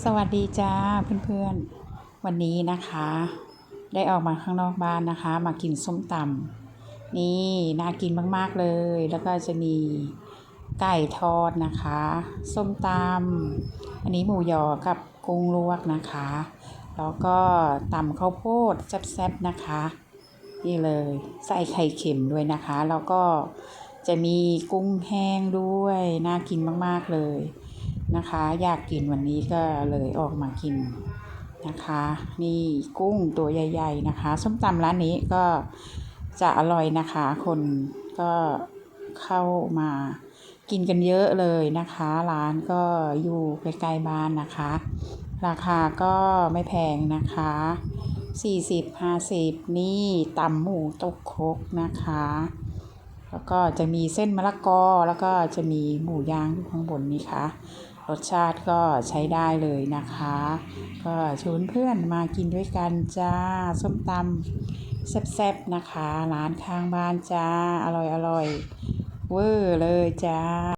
สวัสดีจ้าเพื่อนๆ วันนี้นะคะ ได้ออกมาข้างนอกบ้านนะคะ มากินส้มตำนี่น่ากินมากๆเลย แล้วก็จะมีไก่ทอดนะคะ ส้มตำอันนี้หมูยอกับกุ้งลวกนะคะ แล้วก็ตำข้าวโพดแซ่บๆนะคะ นี่เลยใส่ไข่เค็มด้วยนะคะ แล้วก็จะมีกุ้งแห้งด้วย น่ากินมากๆเลย นะคะ อยากกินวันนี้ก็เลยออกมากินนะคะ นี่กุ้งตัวใหญ่ ๆ นะคะ ส้มตำร้านนี้ก็จะอร่อยนะคะ คนก็เข้ามากินกันเยอะเลยนะคะ ร้านก็อยู่ใกล้ๆบ้านนะคะ ราคาก็ไม่แพงนะคะ 40 50 นี่ตำหมูตกคกนะคะ แล้วก็จะมีเส้นมะละกอแล้วก็จะมีหมูย่างอยู่ข้างบนนี้ค่ะ รสชาติก็ใช้ได้เลยนะคะ ก็ชวนเพื่อนมากินด้วยกันจ้าส้มตำแซ่บๆนะคะ ร้านข้างบ้านจ้า อร่อยอร่อยๆเวอร์เลยจ้า